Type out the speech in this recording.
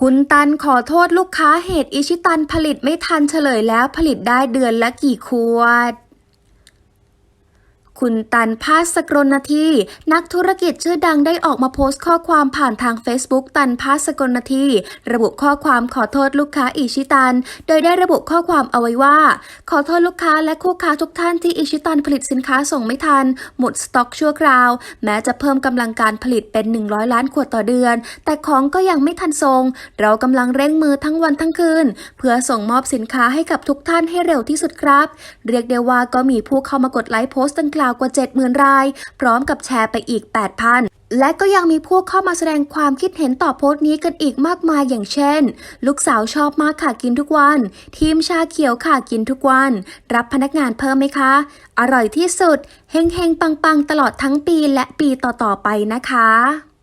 คุณตันขอโทษลูกค้าเหตุอิชิตันผลิตไม่ทันเฉลยแล้วผลิตได้เดือนละกี่ขวด คุณตันพาสกรณทีนักธุรกิจชื่อดังได้ออกมาโพสต์ข้อความผ่านทาง Facebook ตันพาสกรณทีระบุข้อความขอโทษลูกค้าอิชิตัน โดยได้ระบุข้อความเอาไว้ว่า ขอโทษลูกค้าและคู่ค้าทุกท่านที่อิชิตันผลิตสินค้าส่งไม่ทัน หมดสต็อกชั่วคราว แม้จะเพิ่มกำลังการผลิตเป็น 100 ล้านขวดต่อเดือน แต่ของก็ยังไม่ทันส่งเรากำลังเร่งมือทั้งวันทั้งคืน เพื่อส่งมอบสินค้าให้กับทุกท่านให้เร็วที่สุดครับ เรียกได้ว่าก็มีผู้เข้ามากดไลค์โพสต์ดังกล่าวกว่า 70,000 ราย พร้อมกับแชร์ไปอีก 8,000และก็ยังมีผู้เข้ามาแสดงความคิดเห็นต่อโพสต์นี้กันอีกมากมายอย่างเช่น ลูกสาวชอบมากค่ะกินทุกวัน ทีมชาเขียวค่ะกินทุกวัน รับพนักงานเพิ่มไหมคะ อร่อยที่สุดเฮงเฮงๆปังๆ ตลอดทั้งปีและปีต่อๆไปนะคะ